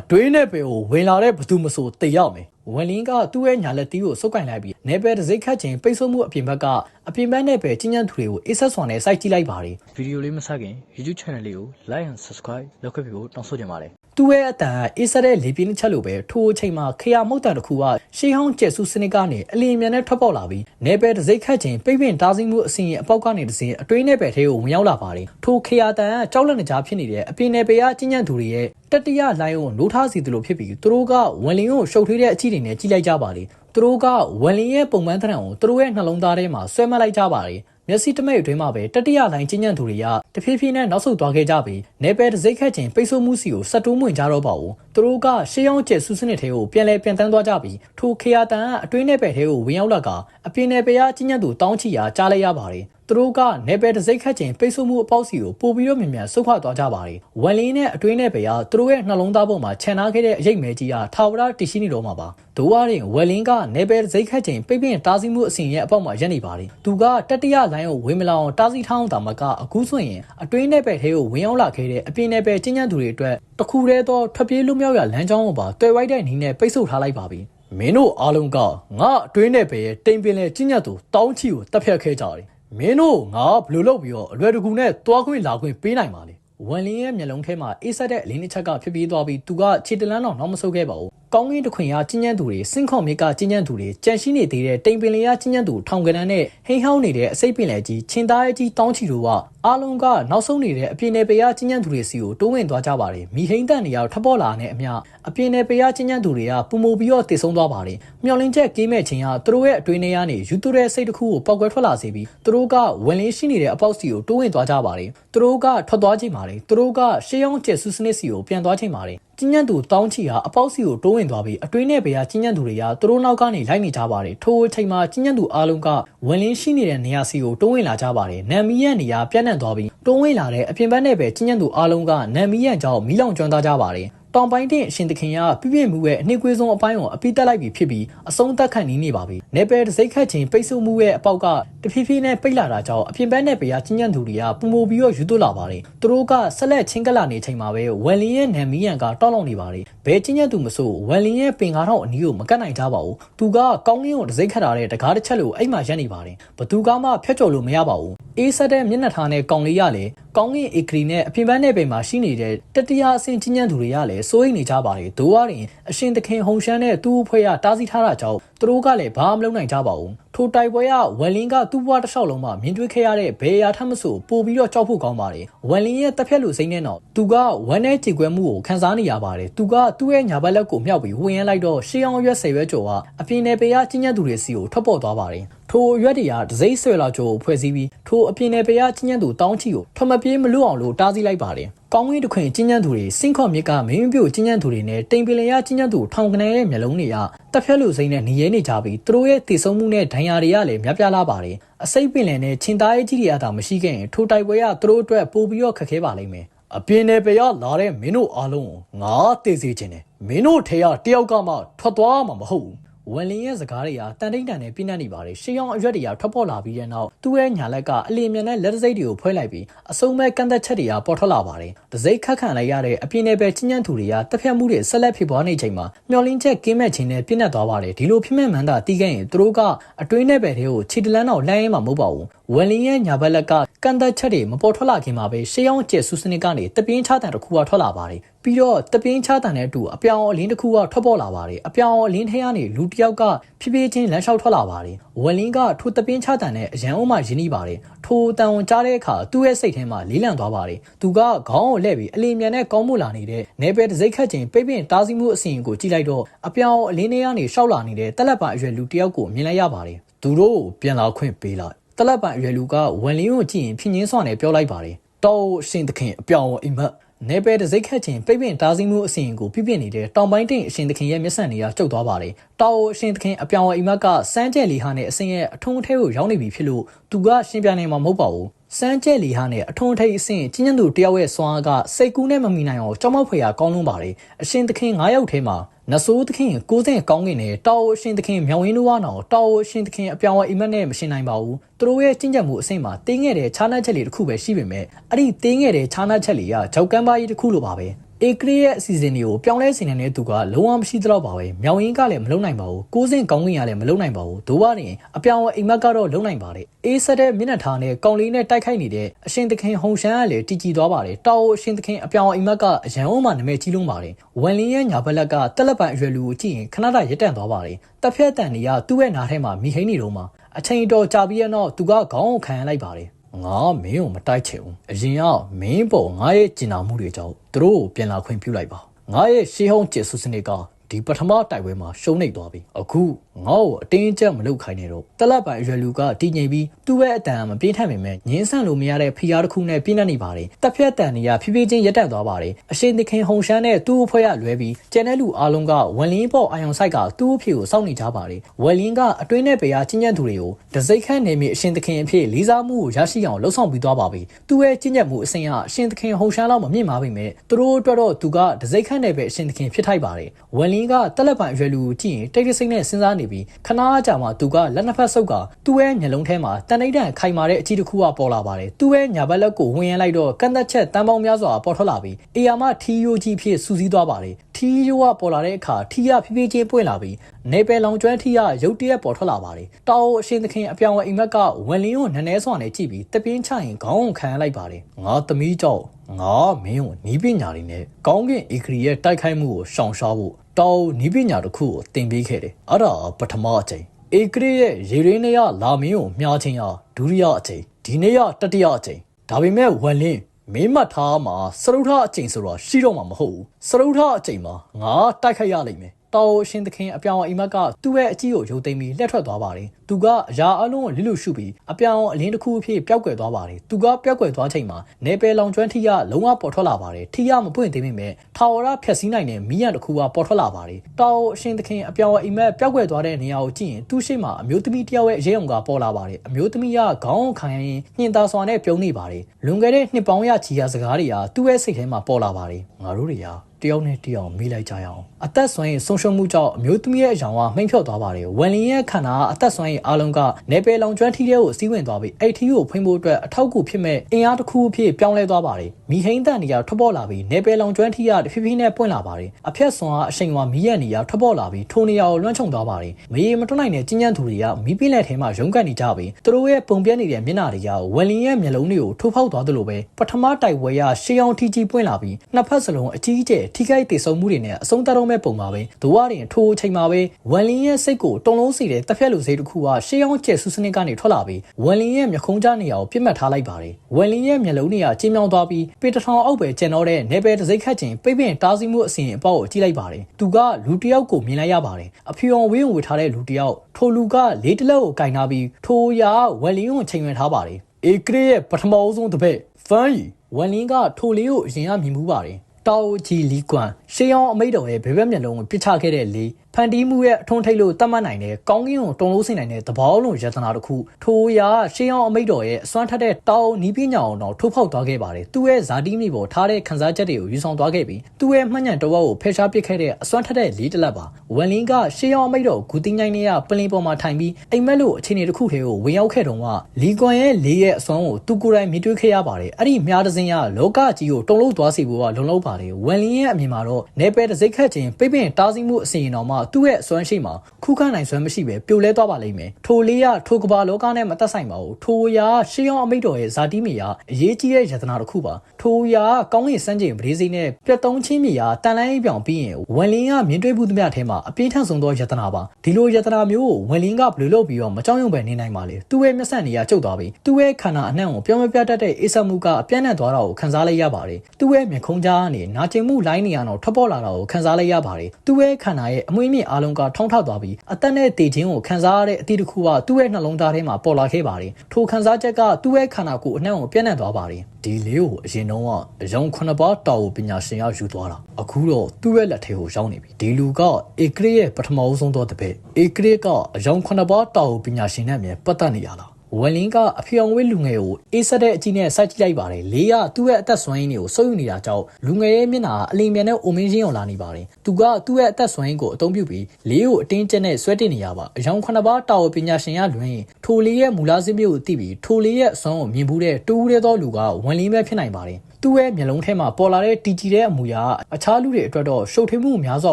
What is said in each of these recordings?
အတွင်းနဲ့ပဲကိုဝင်လာတဲ့ဘသူမဆိုတေရောက်မယ်ဝန်လင်းကသူ့ရဲ့ညာလက်တီးကိုစုပ်ကင်လိုက်ပြီးနေပဲတစိ့ခတ်ချင်းပိတ်ဆို့မှုအပြင်ဘက်ကအပြင်ဘက်နဲ့ပဲချင်းချန်သူတွေကိုအေးဆက်စွာနဲ့စိုက်ကြည့်လိုက်ပါတယ်ဗီဒီယိုလေးမစခင် YouTube channel လေးကို like and subscribe လုပ်ခဲ့ပြီးဖို့တောင်းဆိုချင်ပါတယ် သူ့ရဲ့အတန်အေးဆက်တဲ့လေပြင်းတစ်ချက်လိုပဲထိုအချိန်မှာခရမုတ်တန်တစ်ခုကရှေးဟောင်းကျက်စုစနစ်ကနေအလင်းမြန်နဲ့ထွက်ပေါ်လာပြီးနေပဲတစိ့ခတ်ချင်းပိတ်ပင်တားဆီးမှုအစဉ်အပေါက်ကနေတစဉ်အတွင်းနဲ့ပဲထဲကိုဝင်ရောက်လာပါတယ်ထိုခရတန်ကကြောက်လက်နေကြဖြစ်နေတဲ့အပြင်နယ်ပယ်ကချင်းချန်သူတွေရဲ့တတိယလိုင်းကိုနိုးထားစီသလိုဖြစ်ပြီးသူတို့ကဝန်လင်းကိုရှုပ်ထွေးတဲ့အကြည့်တွေနဲ့ကြည့်လိုက်ကြပါလေသူတို့ကဝန်လင်းရဲ့ပုံမှန်သဏ္ဍာန်ကိုသူတို့ရဲ့နှလုံးသားထဲမှာဆွဲမှတ်လိုက်ကြပါလေမျက်စိတမိတ်အတွင်းမှာပဲတတိယလိုင်းချင်းညံ့သူတွေကတဖြည်းဖြည်းနဲ့နောက်ဆုတ်သွားခဲ့ကြပြီးနေပယ်တစိ့ခတ်ချင်းပိတ်ဆို့မှုစီကိုစက်တိုးမွင်ကြတော့ပါဘူးသူတို့ကရှေးအောင်ကျက်ဆူစနစ်ထဲကိုပြန်လဲပြန်တန်းသွားကြပြီးထိုခရတန်ကအတွင်းနယ်ပယ်ထဲကိုဝင်ရောက်လာကအပြင်နယ်ပယ်ကချင်းညံ့သူတောင်းချီရာကြားလိုက်ရပါတယ်သူတို့ကနေပယ်တစိ့ခတ်ချင်းပိတ်ဆို့မှုအပေါက်စီကိုပို့ပြီးတော့မြန်မြန်ဆုတ်ခွာသွားကြပါတယ်။ဝန်လင်းနဲ့အတွင်းနဲ့ပဲကသူတို့ရဲ့နှလုံးသားပေါ်မှာခြံထားခဲ့တဲ့အရေးမဲကြီးကထာဝရတည်ရှိနေတော့မှာပါ။ဒိုးဝရင်ဝယ်လင်းကနေပယ်တစိ့ခတ်ချင်းပိတ်ပင်တားဆီးမှုအစဉ်ရဲ့အပေါက်မှာရပ်နေပါတယ်။သူကတတိယလိုင်းကိုဝင်မလာအောင်တားဆီးထောင်းတာမကအခုဆိုရင်အတွင်းနဲ့ပဲထဲကိုဝင်ရောက်လာခဲ့တဲ့အပြင်နဲ့ပဲကျဉ်းညံ့သူတွေအတွက်တခုတည်းသောထွက်ပြေးလွတ်မြောက်ရလမ်းကြောင်းကိုပါတွယ်ဝိုက်တဲ့နည်းနဲ့ပိတ်ဆို့ထားလိုက်ပါပြီ။မင်းတို့အားလုံးကငါအတွင်းနဲ့ပဲရဲ့တိမ်ပင်လေကျဉ်းညံ့သူတောင်းချီကိုတပ်ဖြတ်ခဲ့ကြတယ်။မင်းတို့ငါဘယ်လိုလုပ်ပြီးတော့အလွယ်တကူနဲ့တွားခွင့်လာခွင့်ပေးနိုင်ပါလဲဝန်လင်းရဲ့မျက်လုံးထဲမှာအေးဆက်တဲ့အလင်းတစ်ချက်ကဖြစ်ပြီးသွားပြီးသူကခြေတလန်းတော့နောက်မဆုတ်ခဲ့ပါဘူးကောင်းကင်တစ်ခွင်ရကျဉ်းညံ့သူတွေစင့်ခေါ်မြေကကျဉ်းညံ့သူတွေကြံရှိနေသေးတဲ့တိမ်ပင်လျာကျဉ်းညံ့သူထောင်ကနန်းနဲ့ဟိန်းဟောင်းနေတဲ့အစိတ်ပင်လယ်ကြီးချင်းသားရဲ့ကြီးတောင်းချီတို့ကအားလုံးကနောက်ဆုံးနေတဲ့အပြင်နယ်ပယ်ရကျဉ်းညံ့သူတွေစီကိုတိုးဝင်သွားကြပါတယ်မိဟိန်းတန်တွေရောက်ထပ်ပေါ်လာတဲ့အမျှအပြင်နယ်ပယ်ရကျဉ်းညံ့သူတွေကပူမိုပြီးတော့တည်ဆုံသွားပါတယ်မျော်လင့်ချက်ကင်းမဲ့ခြင်းကသူတို့ရဲ့အတွင်းထဲကနေယူတူတဲ့စိတ်တစ်ခုကိုပောက်ကွဲထွက်လာစေပြီးသူတို့ကဝင်လင်းရှိနေတဲ့အပေါက်စီကိုတိုးဝင်သွားကြပါတယ်သူတို့ကထွက်သွားချိန်ပါတယ်သူတို့ကရှေးအောင်ကျက်ဆူစနစ်စီကိုပြန်သွားချိန်ပါတယ် ကျဉ်းညံ့သူတောင်းချီဟာအပေါက်စီကိုတိုးဝင်သွားပြီးအတွင်းနဲ့ဘေးကကျဉ်းညံ့သူတွေကသူတို့နောက်ကနေလိုက်နေကြပါတယ်ထိုအချိန်မှာကျဉ်းညံ့သူအားလုံးကဝင်လင်းရှိနေတဲ့နေရာစီကိုတိုးဝင်လာကြပါတယ်နံမီရဲ့နေရာပြန့်နှံ့သွားပြီးတိုးဝင်လာတဲ့အပြင်ဘက်နဲ့ပဲကျဉ်းညံ့သူအားလုံးကနံမီရဲ့ကြောင့်မီးလောင်ကျွမ်းသွားကြပါတယ်တောင်ပိုင်းတဲ့အရှင်သခင်ကပြည့်ပြည့်မှုရဲ့အနှစ်ကွေးဆုံးအပိုင်းကိုအပိတက်လိုက်ပြီးဖြစ်ပြီးအဆုံးသက်ခံနေနေပါပြီ။နေပယ်တစိ့ခတ်ချင်းပိတ်ဆို့မှုရဲ့အပေါက်ကတ ဖြည်းဖြည်းနဲ့ပိတ်လာတာကြောင့်အပြင်ဘက်နဲ့ပေကချင်းညံ့သူတွေကပုံမပြီးတော့ယူသွလာပါတယ်။သူတို့ကဆက်လက်ချင်းကလာနေချိန်မှာပဲဝယ်လင်းရဲ့နံမီယန်ကတောက်လောင်နေပါတယ်။ဘဲချင်းညံ့သူမဆိုဝယ်လင်းရဲ့ပင်ကားတော့အနီးကိုမကတ်နိုင်ကြပါဘူး။သူကကောင်းကင်ကိုတစိ့ခတ်ထားတဲ့တကားတစ်ချက်လိုအိမ်မှာရပ်နေပါတယ်။ဘသူကမှဖျက်ကျော်လို့မရပါဘူး။အေးဆက်တဲ့မျက်နှာထားနဲ့ကောင်လေးရလေကောင်းကင်ဧကရီနဲ့အပြင်ဘက်နဲ့ပင်မှာရှိနေတဲ့တတိယအဆင့်ချင်းညံ့သူတွေကလည်းစိုးရိမ်နေကြပါတယ်။ဒိုးရရင်အရှင်သခင်ဟုံရှမ်းနဲ့သူ့အဖွဲ့ကတားဆီးထားတာကြောင့် သူတို့ကလည်းဘာမှမလုပ်နိုင်ကြပါဘူး။ထိုတိုက်ပွဲကဝယ်လင်းကသူ့ဘဝတစ်လျှောက်လုံးမှာမြင်တွေ့ခဲ့ရတဲ့ဘယ်အရာထက်မဆိုပိုပြီးတော့ကြောက်ဖို့ကောင်းပါတယ်။ဝယ်လင်းရဲ့တက်ဖြတ်လူစိမ့်နဲ့တော့သူကဝမ်းနဲ့ကြေကွဲမှုကိုခံစားနေရပါတယ်။သူကသူ့ရဲ့ညာဘက်လက်ကိုမြောက်ပြီးဝင်ရလိုက်တော့ရှေးအောင်ရွက်ဆယ်ရွက်ကျော်ကအပြင်နယ်ပေကချင်းညံ့သူတွေစီကိုထွက်ပေါ်သွားပါတယ်။ထိုရွက်တွေကဒစိမ့်ဆွဲလာကြိုကိုဖွဲ့စည်းပြီးထိုအပြင်နယ်ပေကချင်းညံ့သူတောင်းချီကိုထမပြေးမလွတ်အောင်လို့တားဆီးလိုက်ပါတယ်။ ကောင်းကင်တစ်ခွင်ကျဉ်းညံ့သူတွေစင့်ခေါ်မြစ်ကမင်းပြိုကျဉ်းညံ့သူတွေနဲ့တိမ်ပင်လျာကျဉ်းညံ့သူထောင်ကနေရဲ့မျက်လုံးတွေကတက်ဖြတ်လူစိမ့်နဲ့နေရဲနေကြပြီးသူတို့ရဲ့တည်ဆုံမှုနဲ့ဒဏ်ရာတွေကလည်းများပြားလာပါတယ်အစိတ်ပင်လယ်နဲ့ချင်းသားရေးကြီးတွေအသာမရှိခဲ့ရင်ထိုတိုက်ပွဲကသူတို့အတွက်ပိုပြီးတော့ခက်ခဲပါလိမ့်မယ်အပြင်းနဲ့ပြရလာတဲ့မင်းတို့အားလုံးကိုငါတည်စေခြင်းနဲ့မင်းတို့ထဲကတယောက်ကမှထွက်သွားမှာမဟုတ်ဘူး ဝန်လင်းရဲ့စကားတွေကတန်တိတ်တန်နဲ့ပြင်းနေနေပါတယ်ရှေးအောင်အရွက်တွေကထွက်ပေါ်လာပြီးတဲ့နောက်သူ့ရဲ့ညာလက်ကအလီမြန်နဲ့လက်တစိတ်တွေကိုဖွဲလိုက်ပြီးအစုံမဲ့ကန့်သက်ချက်တွေကပေါ်ထွက်လာပါတယ်တစိတ်ခတ်ခံလိုက်ရတဲ့အပြင်းနဲ့ပဲချင်းညံ့သူတွေကတက်ဖြတ်မှုတွေဆက်လက်ဖြစ်ပွားနေချိန်မှာမျောလင်းချက်ကင်းမဲ့ခြင်းနဲ့ပြင်းနေသွားပါတယ်ဒီလိုဖြစ်မဲ့မှန်တာတီးခဲ့ရင်သူတို့ကအတွင်းနဲ့ပဲတွေကိုခြေတလန်းတော့လှမ်းရဲမှာမဟုတ်ပါဘူးဝန်လင်းရဲ့ညာဘက်လက်ကကန့်သက်ချက်တွေမပေါ်ထွက်လာခင်မှာပဲရှေးအောင်ကျက်ဆူစနစ်ကနေတပင်းချတန်တစ်ခုကထွက်လာပါတယ် ပြီးတော့တပင်းချတန်တဲ့အတူအပြောင်အလင်းတစ်ခုကထွက်ပေါ်လာပါတယ်အပြောင်အလင်းထဲကနေလူတစ်ယောက်ကဖြည်းဖြည်းချင်းလမ်းလျှောက်ထွက်လာပါတယ်ဝန်လင်းကထိုတပင်းချတန်နဲ့အရန်အုံးမှရင်းနှီးပါတယ်ထိုတန်ဝန်ကြားတဲ့အခါသူ့ရဲ့စိတ်ထဲမှာလေးလံသွားပါတယ်သူကခေါင်းကိုလှည့်ပြီးအလင်းမြန်နဲ့ကောင်းမှုလာနေတဲ့နေပယ်တစိ့ခတ်ချင်းပိတ်ပင်တားဆီးမှုအစီရင်ကိုကြည့်လိုက်တော့အပြောင်အလင်းထဲကနေရှောက်လာနေတဲ့တက်လက်ပါအရွယ်လူတစ်ယောက်ကိုမြင်လိုက်ရပါတယ်သူတို့ပြန်လာခွင့်ပေးလိုက်တလက်ပံအရွယ်လူကဝန်လင်းကိုကြည့်ရင်ဖြင်းချင်းစွာနဲ့ပြောလိုက်ပါတယ်တောအရှင်သခင်အပြောင်အိမ်မက် နေပယ်တစိတ်ခတ်ချင်းပိတ်ပင်တားဆီးမှုအစီရင်ကိုပြပြနေတဲ့တောင်ပိုင်းတိန်အရှင်သခင်ရဲ့မျက်စံတွေကကျုပ်သွားပါတယ်တောအရှင်သခင်အပြောင်အိမ်မက်ကစမ်းကြဲလီဟာနဲ့အစင်ရဲ့အထုံးအထဲကိုရောက်နေပြီဖြစ်လို့သူကရှင်းပြနိုင်မှာမဟုတ်ပါဘူးစမ်းကြဲလီဟာနဲ့အထုံးထိပ်အဆင့်ကျင်းကျန်သူတယောက်ရဲ့စွမ်းအားကစိတ်ကူးနဲ့မမီနိုင်အောင်ကြောက်မောက်ဖွယ်ရာကောင်းလွန်းပါတယ်အရှင်သခင်9ယောက်ထဲမှာ နဆိုးသခင်ကိုစင်ကောင်းကင်နဲ့တောအရှင်သခင်မြောင်ရင်းတို့ကနော်တောအရှင်သခင်အပြောင်းအအိမ်မက်နဲ့မရှင်းနိုင်ပါဘူးသူတို့ရဲ့ကျင့်ကြံမှုအဆင့်မှာတင်းငယ်တဲ့ခြားနှက်ချက်လေးတစ်ခုပဲရှိပေမဲ့အဲ့ဒီတင်းငယ်တဲ့ခြားနှက်ချက်လေးကကြောက်ကမ်းပါကြီးတစ်ခုလိုပါပဲ အေကရီရဲ့အစီအစဉ်တွေကိုပြောင်းလဲစင်နေတဲ့သူကလုံးဝမရှိတော့ပါပဲမြောင်ရင်ကလည်းမလုံနိုင်ပါဘူးကိုးစင်ကောင်းကင်ကလည်းမလုံနိုင်ပါဘူးဒိုးပါရင်အပြောင်းအိမ်မက်ကတော့လုံနိုင်ပါတယ်အေးဆက်တဲ့မျက်နှာထားနဲ့ကောင်းလေးနဲ့တိုက်ခိုက်နေတဲ့အရှင်သခင်ဟုံရှမ်းကလည်းတည်ကြည်သွားပါတယ်တောက်အရှင်သခင်အပြောင်းအိမ်မက်ကအရန်အောင်မှနာမည်ကြီးလုံးပါတယ်ဝန်လင်းရဲ့ညာဘက်လက်ကတက်လက်ပံအရွယ်လူကိုကြည့်ရင်ခဏတရက်တန့်သွားပါတယ်တက်ဖြတ်တန်တွေကသူ့ရဲ့နားထဲမှာမိဟိန်းနေတော့မှအချိန်တော်ကြာပြီးတော့သူကခေါင်းကိုခံရလိုက်ပါတယ် ငါမင်းကိုမတိုက်ချင်ဘူးအရင်ကမင်းပေါ်ငါရဲ့ကျင်နာမှုတွေကြောင့်သူတို့ကိုပြန်လာခွင့်ပြုလိုက်ပါငါရဲ့ရှေးဟောင်းကျေဆုစနစ်ကဒီပထမတိုက်ပွဲမှာရှုံးနေသွားပြီအခု ငါ့ကိုအတင်းကျပ်မလုပ်ခိုင်းနေတော့တလက်ပိုင်အရွယ်လူကတည်ငြိမ်ပြီးသူ့ရဲ့အတန်မပြင်းထန်ပေမဲ့ငင်းဆန့်လို့မရတဲ့ဖိအားတစ်ခုနဲ့ပြင်းနေနေပါတယ်တက်ဖြတ်တန်တွေကဖြည်းဖြည်းချင်းရက်တက်သွားပါတယ်အရှိန်သခင်ဟုံရှမ်းနဲ့သူ့အဖွဲ့ရလွဲပြီးကျန်တဲ့လူအားလုံးကဝန်လင်းပေါ်အာယုံဆိုင်ကသူ့အဖေကိုစောင့်နေကြပါတယ်ဝန်လင်းကအတွင်းနဲ့ပေအားချင်းညံ့သူတွေကိုဒစိတ်ခန့်နေမိအရှင်သခင်အဖြစ်လေးစားမှုကိုရရှိအောင်လှုံ့ဆော်ပြီးသွားပါပြီသူ့ရဲ့ချင်းညံ့မှုအစဉ်ကအရှင်သခင်ဟုံရှမ်းလောက်မမြင့်ပါပေမဲ့သူတို့အတွက်တော့သူကဒစိတ်ခန့်နေပဲအရှင်သခင်ဖြစ်ထိုက်ပါတယ်ဝန်လင်းကတက်လက်ပိုင်အရွယ်လူကိုကြည့်ရင်တိတ်တဆိတ်နဲ့စဉ်းစားနေပြီးခဏကြာမှသူကလက်နှစ်ဖက်ဆုပ်ကသူ့ရဲ့မျက်လုံးထဲမှာတန်တိတ်တန်ခိုင်မာတဲ့အကြည့်တစ်ခုကပေါ်လာပါတယ်သူ့ရဲ့ညာဘက်လက်ကိုဝင်ရလိုက်တော့ကန့်သက်ချက်တန်ပေါင်းများစွာပေါ်ထွက်လာပြီးအေယာမထီယိုကြီးဖြစ်စူးစီးသွားပါတယ်ထီယိုကပေါ်လာတဲ့အခါထီရဖြည်းဖြည်းချင်းပွင့်လာပြီးနေပယ်လောင်ကျွမ်းထီရရုတ်တရက်ပေါ်ထွက်လာပါတယ်တောင်အရှင်သခင်အပြောင်အိမ်မက်ကဝန်လင်းကိုနည်းနည်းစွာနဲ့ကြည့်ပြီးတပင်းချရင်ခေါင်းကိုခံလိုက်ပါတယ်ငါသမီးကြောင့်ငါမင်းကိုနီးပညာတွေနဲ့ကောင်းကင်ဧကရီရဲ့တိုက်ခိုက်မှုကိုရှောင်ရှားဖို့ တောင်နီးပညာတစ်ခုကိုတင်ပေးခဲ့တယ်အဲ့ဒါပထမအကြိမ်ဧကရီရဲ့ရေရင်းနေရလာမင်းကိုမြားချင်းရဒုတိယအကြိမ်ဒီနေ့ရတတိယအကြိမ်ဒါပေမဲ့ဝန်လင်းမင်းမှတ်ထားမှာစရုထအကျိန်ဆိုတော့ရှိတော့မှာမဟုတ်ဘူးစရုထအကျိန်မှာငါတိုက်ခိုက်ရလိမ့်မယ် တော်အရှင်သခင်အပြောင်အိမ်မက်ကသူ့ရဲ့အကြီးကိုရုပ်သိမ်းပြီးလက်ထွက်သွားပါတယ်သူကအရာအလုံးကိုလိလူရှုပြီးအပြောင်အလင်းတစ်ခုအဖြစ်ပျောက်ကွယ်သွားပါတယ်သူကပျောက်ကွယ်သွားချိန်မှာနေပယ်လောင်ကျွမ်းထီရလုံးဝပေါ်ထွက်လာပါတယ်ထီရမပွင့်သေးပေမဲ့ထာဝရဖြက်စီးနိုင်တဲ့မီးရန်တစ်ခုကပေါ်ထွက်လာပါတယ်တော်အရှင်သခင်အပြောင်အိမ်မက်ပျောက်ကွယ်သွားတဲ့နေရာကိုကြည့်ရင်သူ့ရှိမှအမျိုးသမီးတစ်ယောက်ရဲ့ရဲုံကပေါ်လာပါတယ်အမျိုးသမီးကခေါင်းခံရင်ညှင်သာစွာနဲ့ပြုံးနေပါတယ်လွန်ခဲ့တဲ့နှစ်ပေါင်းရချီရစကားတွေကသူ့ရဲ့စိတ်ထဲမှာပေါ်လာပါတယ်ငါတို့တွေက တယောက်နဲ့တယောက်မေးလိုက်ကြရအောင်အသက်ဆွမ်းရင်ဆုံးရှုံးမှုကြောင့်အမျိုးသမီးရဲ့အယောင်ကမှိမ့်ဖြော့သွားပါတယ်ဝန်လင်းရဲ့ခန္ဓာကအသက်ဆွမ်းရင်အားလုံးကနေပယ်လောင်ကျွမ်းထီးတဲ့ကိုစီးဝင်သွားပြီးအဲ့ထီးကိုဖွင့်ဖို့အတွက်အထောက်အကူဖြစ်မဲ့အင်အားတစ်ခုအဖြစ်ပြောင်းလဲသွားပါတယ်မိဟိန်းတန်နေရာထွက်ပေါ်လာပြီးနေပယ်လောင်ကျွမ်းထီးကတဖြည်းဖြည်းနဲ့ပွင့်လာပါတယ်အဖြတ်ဆွမ်းကအချိန်ဝါမီးရနေရာထွက်ပေါ်လာပြီးထိုနေရာကိုလွှမ်းခြုံသွားပါတယ်မရေမတွနိုင်တဲ့ကျဉ်းကျန်းသူတွေကမီးပင်းလက်ထဲမှာရုန်းကန်နေကြပြီးသူတို့ရဲ့ပုံပြနေတဲ့မျက်နှာတွေကဝန်လင်းရဲ့မျက်လုံးတွေကိုထိုးဖောက်သွားသလိုပဲပထမတိုက်ပွဲရရှေးအောင်ထီကြီးပွင့်လာပြီးနှစ်ဖက်စလုံးအကြီးအကျယ်ထိခိုက်ဒေဆုံးမှုတွေနဲ့အဆုံးသတ်တော့မဲ့ပုံပါပဲဒိုဝါရင်ထိုအချိန်မှာပဲဝန်လင်းရဲ့စိတ်ကိုတုံလုံးစီတဲ့တစ်ဖက်လူစိတ်တစ်ခုကရှေးအောင်ကျဲဆူစနစ်ကနေထွက်လာပြီးဝန်လင်းရဲ့မျက်ခုံးကြားနေရာကိုပြစ်မှတ်ထားလိုက်ပါတယ်ဝန်လင်းရဲ့မျက်လုံးနေရာကျင်းမြောင်းသွားပြီးပေတထောင်အောက်ပဲကျန်တော့တဲ့နေပယ်တစိမ့်ခတ်ခြင်းပိတ်ပင်တားဆီးမှုအစဉ်အပေါက်ကိုကြည့်လိုက်ပါတယ်သူကလူတစ်ယောက်ကိုမြင်လိုက်ရပါတယ်အဖြူအောင်ဝင်းဝေထားတဲ့လူတစ်ယောက်ထိုလူကလေးတလက်ကိုကင်ထားပြီးထိုရာဝန်လင်းကိုချိန်ရွယ်ထားပါတယ်အေကရီရဲ့ပထမအဆုံးတစ်ဖက်ဖန်ရီဝန်လင်းကထိုလေးကိုအရင်ကမြင်မှုပါတယ် တောက်ကြီးလီကွမ်ရှေးအောင်အမိတ်တော်ရဲ့ဘေဘက်မျက်လုံးကိုပစ်ချခဲ့တဲ့လေ ဖန်တီးမှုရဲ့အထွန်းထိတ်လို့တတ်မှတ်နိုင်တဲ့ကောင်းကင်ကိုတုံလို့ဆင်နိုင်တဲ့သဘောလုံးယတနာတစ်ခုထိုရာရှေးအောင်အမိတ်တော်ရဲ့အစွမ်းထက်တဲ့တောက်နီးပညာအောင်တော့ထိုးဖောက်သွားခဲ့ပါတယ်သူ့ရဲ့ဇာတိမိပေါ်ထားတဲ့ခန်းစားချက်တွေကိုယူဆောင်သွားခဲ့ပြီးသူ့ရဲ့မှတ်ညံတော်ဝက်ကိုဖယ်ရှားပစ်ခဲ့တဲ့အစွမ်းထက်တဲ့လေးတလက်ပါဝန်လင်းကရှေးအောင်အမိတ်တော်ဂူတင်းနိုင်နေရပလင်ပေါ်မှာထိုင်ပြီးအိမ်မက်လို့အခြေအနေတစ်ခုထဲကိုဝင်ရောက်ခဲ့တော့ကလီကွန်ရဲ့လေးရဲ့အစွမ်းကိုသူကိုယ်တိုင်မြင်တွေ့ခဲ့ရပါတယ်အဲ့ဒီမြားတစင်းကလောကကြီးကိုတုံလို့သွားစေဖို့ကလုံလောက်ပါတယ်ဝန်လင်းရဲ့အမြင်မှာတော့နေပယ်တစိတ်ခတ်ခြင်းပိတ်ပင်တားဆီးမှုအစီရင်တော်မှာသူ့ရဲ့အစွမ်းရှိမှာခုခံနိုင်စွမ်းမရှိပဲပြိုလဲသွားပါလိမ့်မယ်ထိုလေးရထိုကဘာလောကနဲ့မသက်ဆိုင်ပါဘူးထိုရာရှေးအောင်အမိတ်တော်ရဲ့ဇာတိမီယာအရေးကြီးတဲ့ယတနာတစ်ခုပါထိုရာကောင်းကင်စမ်းကျင်ပရိစိနဲ့ပြတ်သုံးချင်းမီယာတန်လိုင်းအိပ်ပြောင်ပြီးရင်ဝန်လင်းကမြင်တွေ့မှုသမျှထဲမှာအပြင်းထန်ဆုံးသောယတနာပါဒီလိုယတနာမျိုးကိုဝန်လင်းကဘယ်လိုလုပ်ပြီးတော့မကြောက်ရွံ့ပဲနေနိုင်ပါလေသူ့ရဲ့မျက်စက်နေရကျုပ်သွားပြီးသူ့ရဲ့ခန္ဓာအနှံ့ကိုပြောင်းမပြတ်တတ်တဲ့အေးဆက်မှုကအပြန့်နဲ့သွားတာကိုခံစားလိုက်ရပါတယ်သူ့ရဲ့မျက်ခုံးကြားကနေနာကျင်မှုလိုင်းနေရတော့ထွက်ပေါ်လာတာကိုခံစားလိုက်ရပါတယ်သူ့ရဲ့ခန္ဓာရဲ့အမွှေးမြင့်အားလုံးကထောင်းထောက်သွားပြီးအသက်နဲ့တည်ခြင်းကိုခံစားရတဲ့အသည့်တစ်ခုကသူ့ရဲ့နှလုံးသားထဲမှာပေါ်လာခဲ့ပါတယ်ထိုခံစားချက်ကသူ့ရဲ့ခန္ဓာကိုယ်အနှံ့ကိုပြန့်နှံ့သွားပါတယ်ဒီလေးကိုအရင်တော့ကအယောင်ခုနှစ်ပါးတာဝန်ပညာရှင်ရောက်ယူသွားတာအခုတော့သူ့ရဲ့လက်ထဲကိုရောက်နေပြီဒီလူကဧကရရဲ့ပထမအဆုံးသောတပည့်ဧကရကအယောင်ခုနှစ်ပါးတာဝန်ပညာရှင်နဲ့အမြဲပတ်သက်နေရလား ဝန်လင်းကအဖေအောင်ဝဲလူငယ်ကိုအေးဆက်တဲ့အကြည့်နဲ့စိုက်ကြည့်လိုက်ပါတယ်။လေးကသူ့ရဲ့အသက်ဆွမ်းရင်းတွေကိုစိုးယူနေတာကြောင့်လူငယ်ရဲ့မျက်နှာအလင်းမြန်နဲ့အိုမင်းချင်းအောင်လာနေပါတယ်။သူကသူ့ရဲ့အသက်ဆွမ်းရင်းကိုအသုံးပြုပြီးလေးကိုအတင်းကျပ်နဲ့ဆွဲတင်နေရပါ။အယောင်ခုနှစ်ပါးတာဝပညာရှင်ရလွင်ထိုလေးရဲ့မူလစစ်မျိုးကိုသိပြီးထိုလေးရဲ့အစွမ်းကိုမြင်ဘူးတဲ့တူးရဲသောလူကဝန်လင်းပဲဖြစ်နိုင်ပါတယ်။ သူ့ရဲ့မျက်လုံးထဲမှာပေါ်လာတဲ့တီကြည်တဲ့အမူအရာအခြားလူတွေအတွက်တော့ရှုပ်ထွေးမှုများစွာ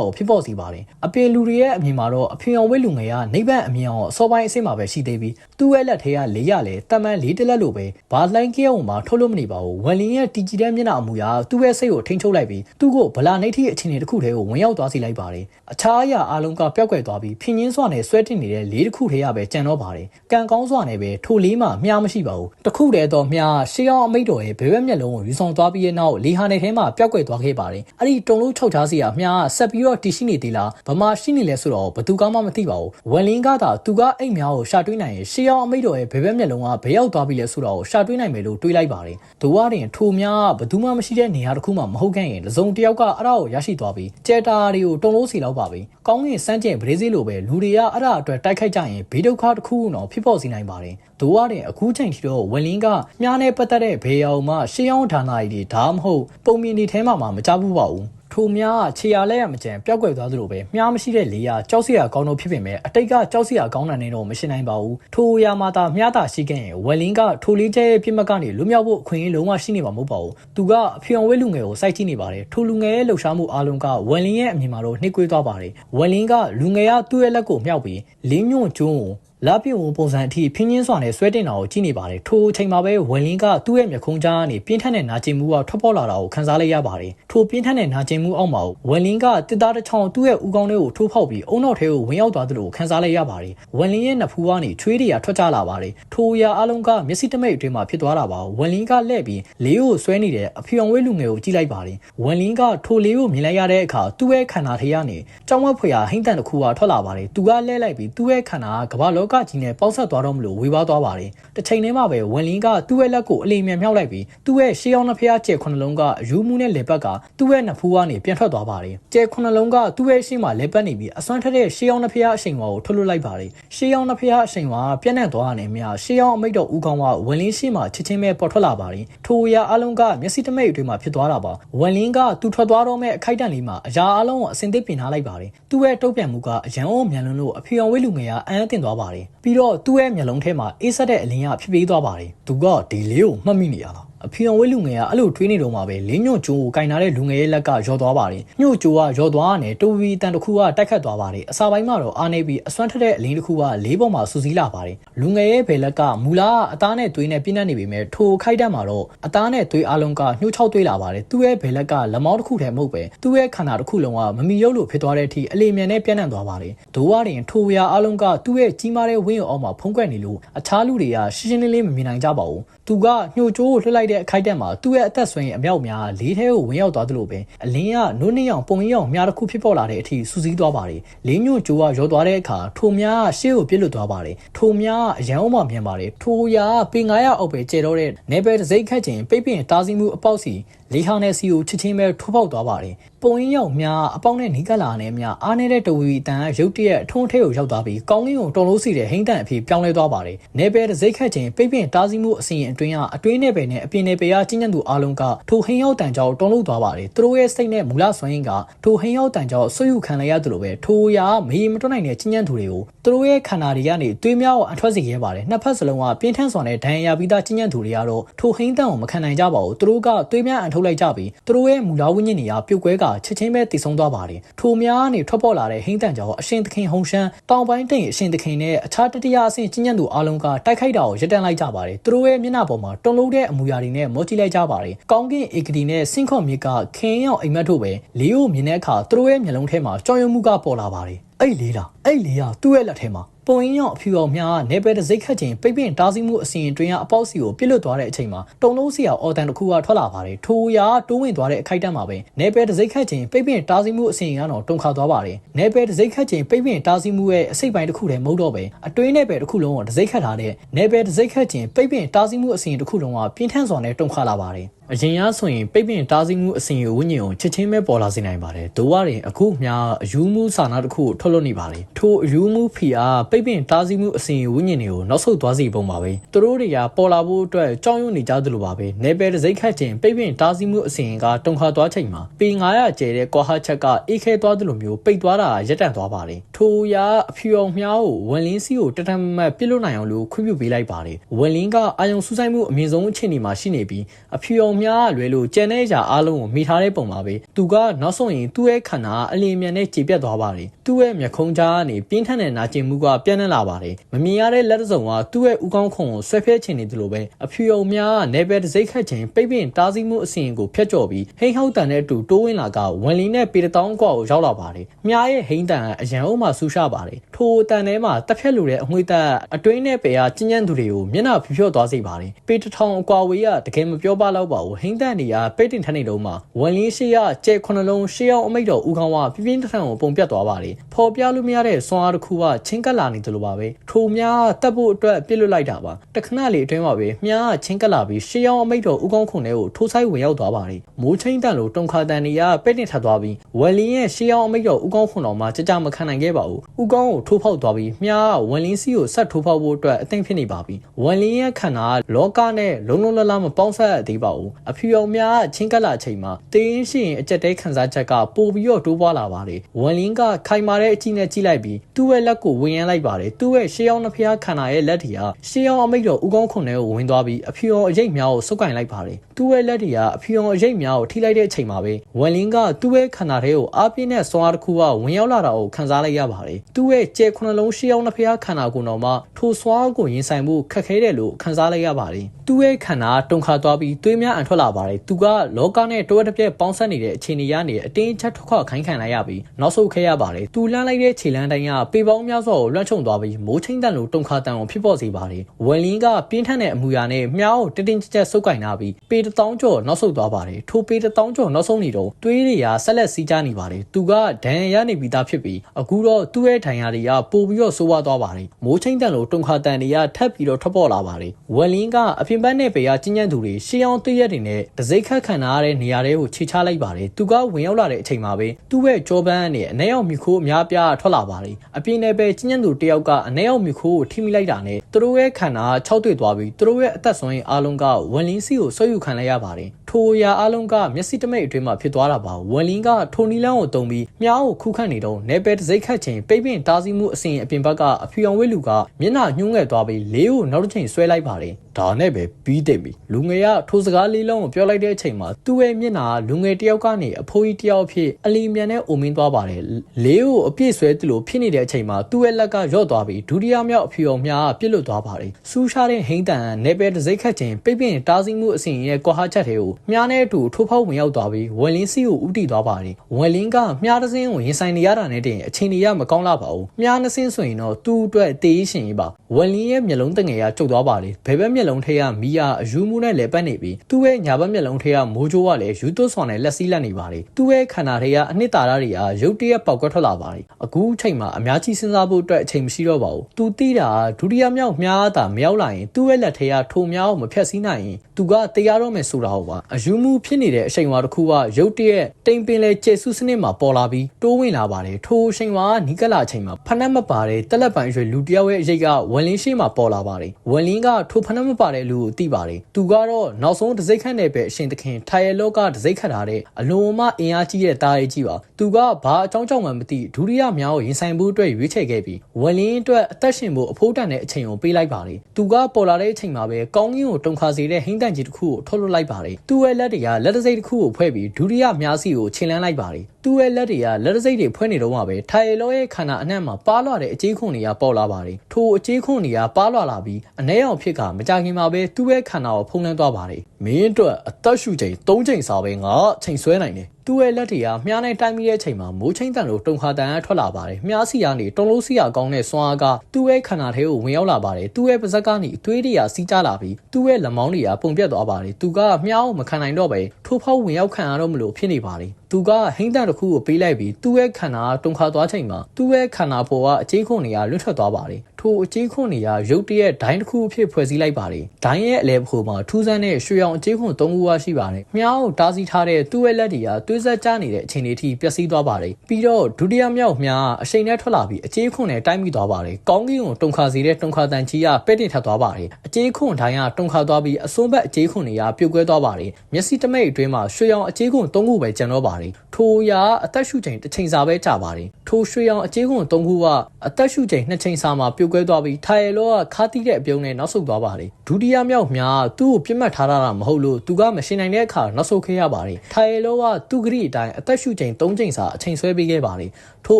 ကိုဖြစ်ပေါ်စေပါတယ်အပြင်လူတွေရဲ့အမြင်မှာတော့အဖျင်အောင်ဝဲလူငယ်ကနိဗ္ဗာန်အမြင်အောင်အစောပိုင်းအဆင့်မှာပဲရှိသေးပြီးသူ့ရဲ့လက်ထဲကလေးရလဲတမန်လေးတစ်လက်လိုပဲဘာလိုင်းကဲအောင်မှာထုတ်လို့မနေပါဘူးဝန်လင်းရဲ့တီကြည်တဲ့မျက်နှာအမူအရာသူ့ရဲ့စိတ်ကိုထိန်းချုပ်လိုက်ပြီးသူ့ကိုဗလာနေထိအခြေအနေတစ်ခုတည်းကိုဝင်ရောက်သွားစေလိုက်ပါတယ်အခြားအရာအလုံးကပျောက်ကွယ်သွားပြီးဖြင်းချင်းစွာနဲ့ဆွဲတင်နေတဲ့လေးတစ်ခုတည်းရပဲကြံတော့ပါတယ်ကံကောင်းစွာနဲ့ပဲထိုလေးမှမြားမရှိပါဘူးတစ်ခုတည်းတော့မြားရှေးအောင်အမိတ်တော်ရဲ့ဘဲဘက်မျက်လုံးကိုယူဆောင်သွားပြီးတဲ့နောက်လေဟာနယ်ထဲမှာပျောက်ကွယ်သွားခဲ့ပါတယ်အဲ့ဒီတုံလို့ချုပ်ချားစီကမြားဆက်ပြီးတော့တည်ရှိနေသေးလားဗမာရှိနေလဲဆိုတော့ဘသူကမှမသိပါဘူးဝန်လင်းကသာသူကအိတ်များကိုရှာတွေးနိုင်ရင်ရှေးအောင်အမိတ်တော်ရဲ့ဘဲဘက်မျက်လုံးကဘယ်ရောက်သွားပြီလဲဆိုတော့ရှာတွေးနိုင်မယ်လို့တွေးလိုက်ပါတယ်ဒိုဝါရင်ထိုများဘသူမှမရှိတဲ့နေရာတစ်ခုမှမဟုတ်ခဲ့ရင်တစ်စုံတစ်ယောက်ကအဲ့ဒါကိုရရှိသွားပြီးကျဲတာတွေကိုတုံလို့စီလောက်ပါပဲကောင်းကင်စမ်းကျင်ဗရေစီလိုပဲလူတွေကအဲ့ဒါအတွက်တိုက်ခိုက်ကြရင်ဘေးဒုက္ခတစ်ခုတော့ဖြစ်ပေါ်စေနိုင်ပါတယ်ဒိုဝါရင်အခုချိန်ထိတော့ဝန်လင်းကမြားနဲ့ပတ်သက်တဲ့ဘေးအောင်မှရှေးအောင်ဌာနကြီးတွေဒါမှမဟုတ်ပုံမြင်တွေထဲမှာမှမကြဘူးပါဘူးထိုများခြေရလဲရမကြံပျောက်ကွယ်သွားသလိုပဲမြားမရှိတဲ့လေယာကြောက်စရာကောင်းတော့ဖြစ်ပေမဲ့အတိတ်ကကြောက်စရာကောင်းတာနဲ့တော့မရှင်းနိုင်ပါဘူးထိုအရာမှာသာမြားတာရှိခဲ့ရင်ဝယ်လင်းကထိုလေးကျဲရဲ့ပြစ်မှတ်ကနေလွတ်မြောက်ဖို့အခွင့်အရေးလုံးဝရှိနေမှာမဟုတ်ပါဘူးသူကအဖျော်ဝဲလူငယ်ကိုစိုက်ကြည့်နေပါတယ်ထိုလူငယ်ရဲ့လှုပ်ရှားမှုအလုံးကဝယ်လင်းရဲ့အမြင်မှာတော့နှိကွေးသွားပါတယ်ဝယ်လင်းကလူငယ်ကသူ့ရဲ့လက်ကိုမြှောက်ပြီးလင်းညွန့်ကျွန်းကို လာပြည့်ဝင်ပုံစံအထိဖင်းချင်းစွာနဲ့ဆွဲတင်တာကိုကြည့်နေပါတယ်ထိုအချိန်မှာပဲဝယ်လင်းကသူ့ရဲ့မျက်ခုံးကြားကနေပြင်းထန်တဲ့နာကျင်မှုကထွက်ပေါ်လာတာကိုခန်းစားလိုက်ရပါတယ်ထိုပြင်းထန်တဲ့နာကျင်မှုအောက်မှာဝယ်လင်းကတစ်သားတစ်ချောင်းသူ့ရဲ့ဦးခေါင်းထဲကိုထိုးဖောက်ပြီးအုံနောက်ထဲကိုဝင်ရောက်သွားသလိုခန်းစားလိုက်ရပါတယ်ဝယ်လင်းရဲ့နဖူးကနေချွေးတွေကထွက်ကြလာပါတယ်ထိုအရာအလုံးကမျက်စိတမိတ်အတွင်းမှာဖြစ်သွားတာပါဝယ်လင်းကလှည့်ပြီးလေးကိုဆွဲနေတဲ့အဖျော်ဝဲလူငယ်ကိုကြည့်လိုက်ပါတယ်ဝယ်လင်းကထိုလေးကိုမြင်လိုက်ရတဲ့အခါသူ့ရဲ့ခန္ဓာထဲကနေကြောင်ဝက်ဖွေရာဟိမ့်တန်တစ်ခုကထွက်လာပါတယ်သူကလှည့်လိုက်ပြီးသူ့ရဲ့ခန္ဓာကကမ္ဘာလောကကြီးနဲ့ပေါက်ဆက်သွားတော့မလို့ဝေပါသွားပါတယ်တစ်ချိန်တည်းမှာပဲဝန်လင်းကသူ့ရဲ့လက်ကိုအလိမ်မြန်မြောက်လိုက်ပြီးသူ့ရဲ့ရှေးအောင်နှစ်ဖျားကျဲခုနှလုံးကအယူမှုနဲ့လေပတ်ကသူ့ရဲ့နှစ်ဖူးကနေပြန်ထွက်သွားပါတယ်ကျဲခုနှလုံးကသူ့ရဲ့ရှေ့မှာလေပတ်နေပြီးအစွမ်းထက်တဲ့ရှေးအောင်နှစ်ဖျားအချိန်ဝါကိုထုတ်လွှတ်လိုက်ပါတယ်ရှေးအောင်နှစ်ဖျားအချိန်ဝါပြန့်နှံ့သွားတာနဲ့မြရှေးအောင်အမိတ်တော်ဦးကောင်းကဝန်လင်းရှေ့မှာချက်ချင်းပဲပေါ်ထွက်လာပါတယ်ထိုအရာအလုံးကမျက်စိတမိတ်အတွင်းမှာဖြစ်သွားတာပါဝန်လင်းကသူထွက်သွားတော့မဲ့အခိုက်အတန့်လေးမှာအရာအလုံးကိုအစင်သစ်ပြင်ထားလိုက်ပါတယ်သူ့ရဲ့တုတ်ပြန်မှုကအရန်အောင်မြန်လွန်းလို့အဖျော်ဝေးလူငယ်ကအံ့အသင့်သွားပါတယ်ပြီးတော့သူ့ရဲ့မျက်လုံးထဲမှာအေးဆက်တဲ့အလင်းကဖြစ်ပေးသွားပါတယ်သူကဒီလေးကိုမှတ်မိနေရလား အဖီအောင်ဝဲလူငယ်ကအဲ့လိုထွေးနေတော့မှပဲလင်းညွန့်ကျိုးကိုကင်ထားတဲ့လူငယ်ရဲ့လက်ကရော့သွားပါတယ်ညွန့်ကျိုးကရော့သွားကနေတူဗီတန်တစ်ခုကတိုက်ခတ်သွားပါတယ်အစာပိုင်းမှာတော့အာနေပြီးအစွမ်းထက်တဲ့အလင်းတစ်ခုကလေးပေါ်မှာစူးစီးလာပါတယ်လူငယ်ရဲ့ဘယ်လက်ကမူလာအသားနဲ့သွေးနဲ့ပြင်းနေနေပေမဲ့ထိုခိုက်တက်မှာတော့အသားနဲ့သွေးအလုံးကညှို့ချောက်သွေးလာပါတယ်သူ့ရဲ့ဘယ်လက်ကလက်မောင်းတစ်ခုတည်းမဟုတ်ပဲသူ့ရဲ့ခန္ဓာတစ်ခုလုံးကမမီရုပ်လိုဖြစ်သွားတဲ့အထိအလေမြန်နဲ့ပြန့်နှံ့သွားပါတယ်ဒိုးဝရင်ထိုဝရာအလုံးကသူ့ရဲ့ကြီးမားတဲ့ဝင်းရုံအောက်မှာဖုံးကွက်နေလို့အခြားလူတွေကရှင်းရှင်းလင်းလင်းမမြင်နိုင်ကြပါဘူးသူကညှို့ကျိုးကိုလွှတ်လိုက်တဲ့အခိုက်တက်မှာသူ့ရဲ့အသက်ဆွေးရင်အမြောက်များလေးထဲကိုဝင်ရောက်သွားသလိုပဲအလင်းကနိုးနေအောင်ပုံရိပ်အောင်မြားတစ်ခုဖြစ်ပေါ်လာတဲ့အထိစူးစီးသွားပါတယ်လင်းညွန့်ကျိုးကရောသွားတဲ့အခါထိုများကရှေ့ကိုပြစ်လွတ်သွားပါတယ်ထိုများကအရန်အောင်မှမြင်ပါတယ်ထိုရာပေ900အောက်ပဲကျဲတော့တဲ့နေပယ်တစ်စိတ်ခတ်ခြင်းပိတ်ပင်တားဆီးမှုအပေါက်စီလေးဟောင်းနဲ့စီကိုချစ်ချင်းပဲထိုးပေါက်သွားပါတယ်ပုံရင်းရောက်များအပေါက်နဲ့နီးကပ်လာနဲ့များအားနေတဲ့တဝီတန်ရုတ်တရက်အထုံးထဲကိုရောက်သွားပြီးကောင်းကင်ကိုတော်လို့စီတဲ့ဟိမ့်တန်အဖြစ်ပြောင်းလဲသွားပါတယ်နေပယ်တစ်စိတ်ခတ်ခြင်းပိတ်ပင်တားဆီးမှုအစီရင်အတွင်းကအတွင်းနယ်ပယ်နဲ့အပြင်နယ်ပယ်ကကြီးညံ့သူအလုံးကထိုဟင်းရောက်တန်ကြောင်တွန်းလို့သွားပါတယ်သူတို့ရဲ့စိတ်နဲ့မူလဆွမ်းရင်းကထိုဟင်းရောက်တန်ကြောင်ဆွေးယူခံလိုက်ရတယ်လို့ပဲထိုရာမေးမတွန်းနိုင်တဲ့ကြီးညံ့သူတွေကိုသူတို့ရဲ့ခန္ဓာတွေကနေတွေးများအောင်အထွက်စီရဲပါတယ်နှစ်ဖက်စလုံးကပြင်းထန်စွာနဲ့ဒဏ်ရာပြီးသားကြီးညံ့သူတွေကတော့ထိုဟင်းတန်ကိုမခံနိုင်ကြပါဘူးသူတို့ကတွေးများအထုတ်လိုက်ကြပြီးသူတို့ရဲ့မူလဝိညာဉ်တွေကပြုတ်ကွဲကချက်ချင်းပဲတည်ဆုံသွားပါတယ်ထိုများကနေထွက်ပေါ်လာတဲ့ဟင်းတန်ကြောင်အရှင်သခင်ဟုံရှမ်းတောင်ပိုင်းတိတ်အရှင်သခင်နဲ့အခြားတတိယအဆင့်ကြီးညံ့သူအလုံးကတိုက်ခိုက်တာကိုရပ်တန့်လိုက်ကြပါတယ်သူတို့ရဲ့မျက်နှာပေါ်မှာတုံလို့တဲ့အမူအရာတွေနဲ့မောကြည့်လိုက်ကြပါတယ်ကောင်းကင်ဧကတိနဲ့ဆင့်ခွန်မြစ်ကခင်းရောက်အိမ်မက်တို့ပဲလေးကိုမြင်တဲ့အခါသူတို့ရဲ့မျက်လုံးထဲမှာကြောင်ရုံမှုကပေါ်လာပါတယ်အဲ့လေးလားအဲ့လေးကသူ့ရဲ့လက်ထဲမှာ ပုံရင်းရောက်အဖြူအောင်များကနေပယ်တစ်စိတ်ခတ်ခြင်းပိတ်ပင်တားဆီးမှုအစီရင်တွင်ကအပေါက်စီကိုပြစ်လွတ်သွားတဲ့အချိန်မှာတုံလုံးစီအောင်အော်တန်တစ်ခုကထွက်လာပါတယ်ထိုရာတိုးဝင်သွားတဲ့အခိုက်အတန့်မှာပဲနေပယ်တစ်စိတ်ခတ်ခြင်းပိတ်ပင်တားဆီးမှုအစီရင်ကတော့တုံခါသွားပါတယ်နေပယ်တစ်စိတ်ခတ်ခြင်းပိတ်ပင်တားဆီးမှုရဲ့အစိတ်ပိုင်းတစ်ခုတည်းမဟုတ်တော့ပဲအတွင်းနယ်ပယ်တစ်ခုလုံးကိုတစ်စိတ်ခတ်ထားတဲ့နေပယ်တစ်စိတ်ခတ်ခြင်းပိတ်ပင်တားဆီးမှုအစီရင်တစ်ခုလုံးကပြင်းထန်စွာနဲ့တုံခါလာပါတယ်အရင်အားဆိုရင်ပိတ်ပင်တားဆီးမှုအစဉ်အဝဉ္ဉဉ်ကိုချက်ချင်းပဲပေါ်လာစေနိုင်ပါတယ်။ဒိုဝါရင်အခုမှအယူမှုစာနာတစ်ခုကိုထုတ်လွှတ်နေပါတယ်။ထိုအယူမှုဖီအားပိတ်ပိတ်ပင်တားဆီးမှုအစဉ်ဝိညာဉ်တွေကိုနောက်ဆုတ်သွားစေပုံပါပဲသူတို့တွေကပေါ်လာဖို့အတွက်ကြောင်းရွံ့နေကြသလိုပါပဲနေပယ်တစိတ်ခတ်ခြင်းပိတ်ပင်တားဆီးမှုအစဉ်ကတုံခါသွားချိန်မှာပေ900ကျဲတဲ့ကွာဟချက်ကအေးခဲသွားသလိုမျိုးပိတ်သွားတာရပ်တန့်သွားပါတယ်ထိုရာအဖြူအောင်မြားကိုဝန်လင်းစီကိုတတမတ်ပြစ်လွတ်နိုင်အောင်လို့ခွင့်ပြုပေးလိုက်ပါတယ်ဝန်လင်းကအာယုံစူးစိုက်မှုအမြင့်ဆုံးအခြေအနေမှာရှိနေပြီးအဖြူအောင်မြားကလွယ်လို့ကျန်တဲ့ຢာအားလုံးကိုမိထားတဲ့ပုံပါပဲသူကနောက်ဆုံးရင်သူ့ရဲ့ခန္ဓာအလင်းမြန်နဲ့ကြေပြတ်သွားပါတယ်သူ့ရဲ့မျက်ခုံးကြားကနေပြင်းထန်တဲ့နာကျင်မှုကပြန့်နှံ့လာပါတယ်မမြင်ရတဲ့လက်တစ်စုံကသူ့ရဲ့ဥကောင်းခုံကိုဆွဲဖျက်ချင်နေသလိုပဲအဖြူအောင်မြားကနေပယ်တစိတ်ခတ်ခြင်းပိတ်ပင်တားဆီးမှုအစဉ်ကိုဖျက်ကျော်ပြီးဟိန်းဟောက်တန်တဲ့အတူတိုးဝင်လာကဝန်လင်းနဲ့ပေတတောင်းကွာကိုရောက်လာပါတယ်မြားရဲ့ဟိန်းတန်အရန်အုပ်မှဆူရှာပါတယ်ထိုတန်ထဲမှာတက်ဖြတ်လိုတဲ့အငွေတက်အတွင်းနဲ့ပေအားကျဉ်းကျဉ်းသူတွေကိုမျက်နှာဖြူဖြော့သွားစေပါတယ်ပေတထောင်အကွာဝေးကတကယ်မပြောပါတော့ပါဘူးဟိန်းတန်နေရပိတ်တင်ထနေတော့မှဝန်လင်းရှိရကျဲခုနှလုံးရှေးအောင်အမိတ်တော်ဦးခေါင်းကပြင်းပြင်းထန်ထန်ကိုပုံပြတ်သွားပါတယ်ဖော်ပြလို့မရတဲ့စွမ်းအားတစ်ခုကချင်းကပ်လာနေတယ်လို့ပါပဲထိုများတက်ဖို့အတွက်ပြစ်လွတ်လိုက်တာပါတခဏလေးအတွင်းမှာပဲမြားကချင်းကပ်လာပြီးရှေးအောင်အမိတ်တော်ဦးခေါင်းခုန်ထဲကိုထိုးဆိုင်ဝင်ရောက်သွားပါတယ်မိုးချင်းတန်လိုတုံခါတန်နေရပိတ်တင်ထပ်သွားပြီးဝန်လင်းရဲ့ရှေးအောင်အမိတ်တော်ဦးခေါင်းခုန်တော်မှာကြကြမခံနိုင်ခဲ့ပါဘူးဦးခေါင်းကိုထိုးဖောက်သွားပြီးမြားကဝန်လင်းစီကိုဆက်ထိုးဖောက်ဖို့အတွက်အသင့်ဖြစ်နေပါပြီဝန်လင်းရဲ့ခန္ဓာလောကနဲ့လုံးလုံးလလမပေါင်းဆက်ရသေးပါဘူးအဖြူအောင်များကချင်းကပ်လာချိန်မှာတင်းရင်ရှိရင်အကြက်တဲခံစားချက်ကပိုပြီးတော့တိုးပွားလာပါတယ်ဝန်လင်းကခိုင်မာတဲ့အကြည့်နဲ့ကြည့်လိုက်ပြီးသူ့ရဲ့လက်ကိုဝင်ရမ်းလိုက်ပါတယ်သူ့ရဲ့ရှေးအောင်နှဖျားခန္ဓာရဲ့လက်တွေကရှေးအောင်အမိတ်တော်ဦးကောင်းခွန်ထဲကိုဝင်သွားပြီးအဖြူအောင်အရေးများကိုစုပ်ကင်လိုက်ပါတယ်သူ့ရဲ့လက်တွေကအဖြူအောင်အရေးများကိုထိလိုက်တဲ့အချိန်မှာပဲဝန်လင်းကသူ့ရဲ့ခန္ဓာထဲကိုအားပြင်းတဲ့စွမ်းအားတစ်ခုကဝင်ရောက်လာတာကိုခံစားလိုက်ရပါတယ်သူ့ရဲ့ကျဲခုနှလုံးရှေးအောင်နှဖျားခန္ဓာကိုယ်တော်မှာထိုစွမ်းအားကိုရင်ဆိုင်မှုခက်ခဲတယ်လို့ခံစားလိုက်ရပါတယ်သူ့ရဲ့ခန္ဓာတုန်ခါသွားပြီးသွေးများအန်ထွက်လာပါတယ်သူကလောကနဲ့တွဲတစ်ပြက်ပေါင်းဆက်နေတဲ့အခြေအနေရနေအတင်းချက်ထွက်ခွခိုင်းခံလိုက်ရပြီးနောက်ဆုတ်ခဲ့ရပါတယ်သူလှမ်းလိုက်တဲ့ခြေလမ်းတိုင်းကပေပေါင်းများစွာကိုလွှမ်းခြုံသွားပြီးမိုးချင်းတန်လိုတုန်ခါတန်ကိုဖြစ်ပေါ်စေပါတယ်ဝန်လင်းကပြင်းထန်တဲ့အမူအရာနဲ့မြားကိုတင်းတင်းကြပ်ကြပ်ဆုပ်ကင်ထားပြီးပေတထောင်ကျော်နောက်ဆုတ်သွားပါတယ်ထိုပေတထောင်ကျော်နောက်ဆုံးနေတော့သွေးတွေကဆက်လက်စီးကြနေပါတယ်သူကဒဏ်ရာရနေပြီးသားဖြစ်ပြီးအခုတော့သူ့ရဲ့ဒဏ်ရာတွေကပိုပြီးတော့ဆိုးဝါးသွားပါတယ်မိုးချင်းတန်လိုတုန်ခါတန်တွေကထပ်ပြီးတော့ထွက်ပေါ်လာပါတယ်ဝန်လင်းကအပြင်ပန်းနဲ့ပေကကျဉ်းကျဉ်းသူတွေရှေးအောင်သွေးရက်တွေနဲ့ဒစိခတ်ခံထားရတဲ့နေရာတွေကိုခြေချလိုက်ပါတယ်သူကဝင်ရောက်လာတဲ့အချိန်မှာပဲသူ့ရဲ့ကြောပန်းနဲ့အနဲအောင်မြခိုးအများပြားထွက်လာပါတယ်အပြင်နယ်ပဲကျဉ်းကျဉ်းသူတယောက်ကအနဲအောင်မြခိုးကိုထိမိလိုက်တာနဲ့သူတို့ရဲ့ခန္ဓာ၆တွေ့သွားပြီးသူတို့ရဲ့အသက်ဆုံးရင်အားလုံးကဝန်လင်းစီကိုဆွဲယူခံလိုက်ရပါတယ်ထိုအရာအားလုံးကမျက်စိတမိတ်အတွင်းမှာဖြစ်သွားတာပါဝန်လင်းကထိုနီလန်းကိုတုံပြီးမြားကိုခုခတ်နေတော့နယ်ပယ်တစိခတ်ချိန်ပိတ်ပင်တားဆီးမှုအစဉ်အပြင်ဘက်ကအဖြူအောင်ဝဲလူကမျက်နှာညှိုးငယ်သွားပြီးလေးကိုနောက်တစ်ချိန်ဆွဲလိုက်ပါတယ် ဒါနဲ့ပဲပြီးတယ်ပြီလူငယ်ကထိုစကားလေးလုံးကိုပြောလိုက်တဲ့အချိန်မှာသူ့ရဲ့မျက်နှာလူငယ်တယောက်ကနေအဖိုးကြီးတယောက်ဖြစ်အလီမြန်နဲ့အိုမင်းသွားပါတယ်လေးကိုအပြည့်ဆွဲသလိုဖြစ်နေတဲ့အချိန်မှာသူ့ရဲ့လက်ကရော့သွားပြီးဒုတိယမြောက်အဖြူအောင်မြားကပြစ်လွတ်သွားပါတယ်စူးရှားတဲ့ဟိန်းတန်ကနေပယ်တစိခတ်ချင်းပိတ်ပင်တားဆီးမှုအစဉ်ရဲ့ကွာဟချက်တွေကိုမြားနဲ့အတူထိုးဖောက်ဝင်ရောက်သွားပြီးဝန်လင်းစီကိုဥတီသွားပါတယ်ဝန်လင်းကမြားတစ်စင်းကိုရင်ဆိုင်နေရတာနဲ့တည်းအချိန်ကြီးရမကောင်းလာပါဘူးမြားနှစ်စင်းဆိုရင်တော့သူ့အတွက်တေးရှင်ရေးပါဝန်လင်းရဲ့မျက်လုံးတငယ်ကကျုပ်သွားပါလေဘယ်ဘက်မျက်လုံးထဲကမီးကအယူမှုနဲ့လဲပတ်နေပြီးသူ့ရဲ့ညာဘက်မျက်လုံးထဲကမိုးကြိုးကလည်းယူသွတ်ဆောင်နဲ့လက်စည်းလက်နေပါတယ်သူ့ရဲ့ခန္ဓာထဲကအနှစ်သာရတွေကရုတ်တရက်ပေါက်ကွက်ထွက်လာပါတယ်အခုချိန်မှာအများကြီးစဉ်းစားဖို့အတွက်အချိန်မရှိတော့ပါဘူးသူသိတာဒုတိယမြောက်မြားတာမရောက်လာရင်သူ့ရဲ့လက်ထဲကထိုများကိုမဖြတ်စည်းနိုင်ရင်သူကတရားတော့မယ်ဆိုတာဟုတ်ပါအယူမှုဖြစ်နေတဲ့အချိန်ဝါတစ်ခုကရုတ်တရက်တိမ်ပင်လေကျေစုစနစ်မှာပေါ်လာပြီးတိုးဝင်လာပါတယ်ထိုအချိန်ဝါနီးကပ်လာအချိန်မှာဖနက်မပါတဲ့တက်လက်ပိုင်ရွှေလူတယောက်ရဲ့အရေးကဝန်လင်းရှိမှပေါ်လာပါတယ်ဝန်လင်းကထိုဖနက်မပါတဲ့လူကိုသိပါတယ်သူကတော့နောက်ဆုံးတစိမ့်ခန့်နဲ့ပဲအရှင်သခင်ထိုင်ရလောကတစိမ့်ခတ်ထားတဲ့အလွန်မှအင်အားကြီးတဲ့တားရေးကြီးပါသူကဘာအကြောင်းကြောင့်မှမသိဒုတိယမြောက်ကိုရင်ဆိုင်ဖို့အတွက်ရွေးချယ်ခဲ့ပြီးဝန်လင်းအတွက်အသက်ရှင်ဖို့အဖိုးတန်တဲ့အချိန်ကိုပေးလိုက်ပါတယ်သူကပေါ်လာတဲ့အချိန်မှာပဲကောင်းကင်ကိုတုန်ခါစေတဲ့ဟင်းတန်ကြီးတစ်ခုကိုထုတ်လွှတ်လိုက်ပါတယ်သူ့ရဲ့လက်တွေကလက်တစိမ့်တစ်ခုကိုဖွဲ့ပြီးဒုတိယမြားစီကိုခြင်လန်းလိုက်ပါတယ်သူ့ရဲ့လက်တွေကလက်တစိမ့်တွေဖွဲ့နေတော့မှပဲထိုင်ရလောရဲ့ခန္ဓာအနှံ့မှာပါလွှတဲ့အကြေးခွန်တွေကပေါ်လာပါတယ်ထိုအကြေးခွန်တွေကပါလွှလာပြီးအနှဲအောင်ဖြစ်ကမကြခင်မှာပဲသူ့ရဲ့ခန္ဓာကိုဖုံးလွှမ်းသွားပါတယ်မင်းအတွက်အသက်ရှူချိန်၃ချိန်စာပဲငါချိန်ဆွဲနိုင်တယ် သူ့ရဲ့လက်တွေကမြားနဲ့တိုင်းပြီးတဲ့အချိန်မှာမိုးချင်းတန်လိုတုံခါတန်အထွက်လာပါတယ်။မြားစီကနေတုံလို့စီရကောင်းတဲ့စွမ်းအားကသူ့ရဲ့ခန္ဓာထဲကိုဝင်ရောက်လာပါတယ်။သူ့ရဲ့ပါးစပ်ကနေအသွေးတွေကစီးကျလာပြီးသူ့ရဲ့လက်မောင်းတွေကပုံပြတ်သွားပါတယ်။သူကမြားကိုမခံနိုင်တော့ပဲထိုးဖောက်ဝင်ရောက်ခံရတော့မလို့ဖြစ်နေပါတယ်။သူကဟိန်းတန်တစ်ခုကိုပေးလိုက်ပြီးသူ့ရဲ့ခန္ဓာတုံခါသွားချိန်မှာသူ့ရဲ့ခန္ဓာပေါ်ကအကြေးခွန်တွေကလွတ်ထွက်သွားပါတယ်။ထိုအကြေးခွန်တွေကရုတ်တရက်ဒိုင်းတစ်ခုအဖြစ်ဖွဲ့စည်းလိုက်ပါတယ်။ဒိုင်းရဲ့အလဲဖို့မှာထူးဆန်းတဲ့ရွှေရောင်အကြေးခွန်၃ခုရှိပါတယ်။မြားကိုတားဆီးထားတဲ့သူ့ရဲ့လက်တွေကသွေးသွေးဆက်ကြနေတဲ့အချိန်လေးထိပျက်စီးသွားပါတယ်ပြီးတော့ဒုတိယမြောက်မြားအရှိန်နဲ့ထွက်လာပြီးအကျေးခွန်နဲ့တိုက်မိသွားပါတယ်ကောင်းကင်ကိုတုံခါစေတဲ့တုံခါတန်ကြီးကပဲ့တင်ထပ်သွားပါတယ်အကျေးခွန်တိုင်းကတုံခါသွားပြီးအစွန်းဘက်အကျေးခွန်တွေကပြုတ်ကွဲသွားပါတယ်မျက်စိတမိတ်အတွင်းမှာရွှေရောင်အကျေးခွန်၃ခုပဲကျန်တော့ပါတယ်ထိုရာအသက်ရှူချိန်တစ်ချိန်စာပဲကြာပါတယ်ထိုရွှေရောင်အကျေးခွန်၃ခုကအသက်ရှူချိန်နှစ်ချိန်စာမှာပြုတ်ကွဲသွားပြီးထိုင်ရလောကခါတိတဲ့အပြုံးနဲ့နောက်ဆုတ်သွားပါတယ်ဒုတိယမြောက်မြားသူ့ကိုပြစ်မှတ်ထားတာမဟုတ်လို့သူကမရှင်နိုင်တဲ့အခါနောက်ဆုတ်ခဲ့ရပါတယ်ထိုင်ရလောကသူ့ဂရိအတိုင်းအသက်ရှူချိန်၃ချိန်စာအချိန်ဆွဲပေးခဲ့ပါတယ်ထို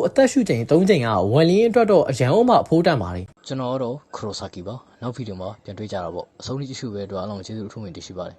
အသက်ရှူချိန်၃ချိန်ကဝန်လင်းအတွက်တော့အရန်အောင်မှအဖိုးတန်ပါတယ်ကျွန်တော်ကတော့ခရိုဆာကီပါနောက်ဗီဒီယိုမှာပြန်တွေ့ကြတာပေါ့အဆုံးထိကြည့်ရှုပဲအတွက်အားလုံးကျေးဇူးအထူးတင်ရှိပါတယ်